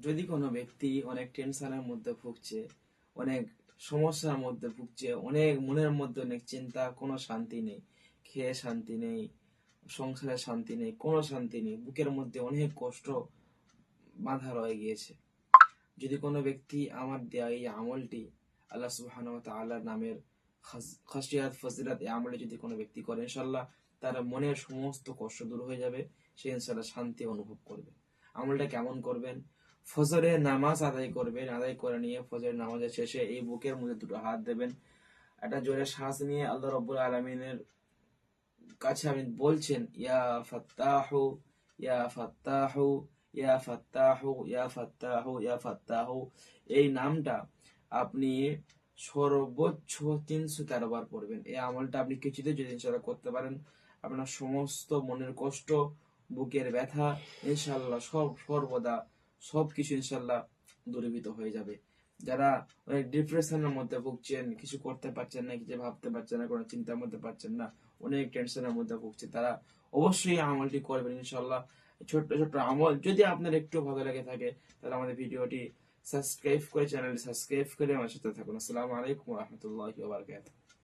যদি কোনো ব্যক্তি অনেক টেনশনের মধ্যে ভুগছে, অনেক সমস্যার মধ্যে ভুগছে, অনেক মনের মধ্যে অনেক চিন্তা, কোনো শান্তি নেই, খেয়ে শান্তি নেই, সংসারে শান্তি নেই, কোনো শান্তি নেই, বুকের মধ্যে অনেক কষ্ট বাঁধা রয়ে গিয়েছে। যদি কোনো ব্যক্তি আমার দেয়া এই আমলটি আল্লাহ সুবহান তাআলার নামের খাস- খাসিয়াত, ফজিলাত এই আমলটি যদি কোনো ব্যক্তি করে ইনশাল্লাহ তার মনের সমস্ত কষ্ট দূর হয়ে যাবে, সে ইনশাল্লাহ শান্তি অনুভব করবে। আমলটা কেমন করবেন? ফজরে নামাজ আদায় করবেন, আদায় করে নিয়ে ফজরের নামাজের শেষে এই বুকের মধ্যে দুটো হাত দেবেন। একটা জোরে শ্বাস নিয়ে আল্লাহ রব্বুল আলমিনের কাছে আপনি বলছেন, ইয়া ফাত্তাহু ইয়া ফাত্তাহু ইয়া ফাত্তাহু ইয়া ফাত্তাহু ইয়া ফাত্তাহু। এই নামটা আপনি সর্বোচ্চ তিনশো তেরো বার পড়বেন। এই আমলটা আপনি কিছুতে যদি ইনশাল্লাহ করতে পারেন, আপনার সমস্ত মনের কষ্ট, বুকের ব্যথা ইনশাল্লাহ সব সর্বদা সব কিছু ইনশাল্লাহ দূরীভূত হয়ে যাবে। যারা অনেক ডিপ্রেশনের মধ্যে ভুগছেন, কিছু করতে পারছেন না, কিছু ভাবতে পারছেন না, কোনো চিন্তার মধ্যে পারছেন না, অনেক টেনশনের মধ্যে ভুগছে, তারা অবশ্যই আমলটি করবেন ইনশাল্লাহ ছোট্ট ছোট্ট আমল, যদি আপনার একটু ভালো লেগে থাকে, তাহলে আমাদের ভিডিওটি সাবস্ক্রাইব করে চ্যানেলটি সাবস্ক্রাইব করে আমার সাথে থাকুন। আসসালামু আলাইকুম রহমতুল্লাহ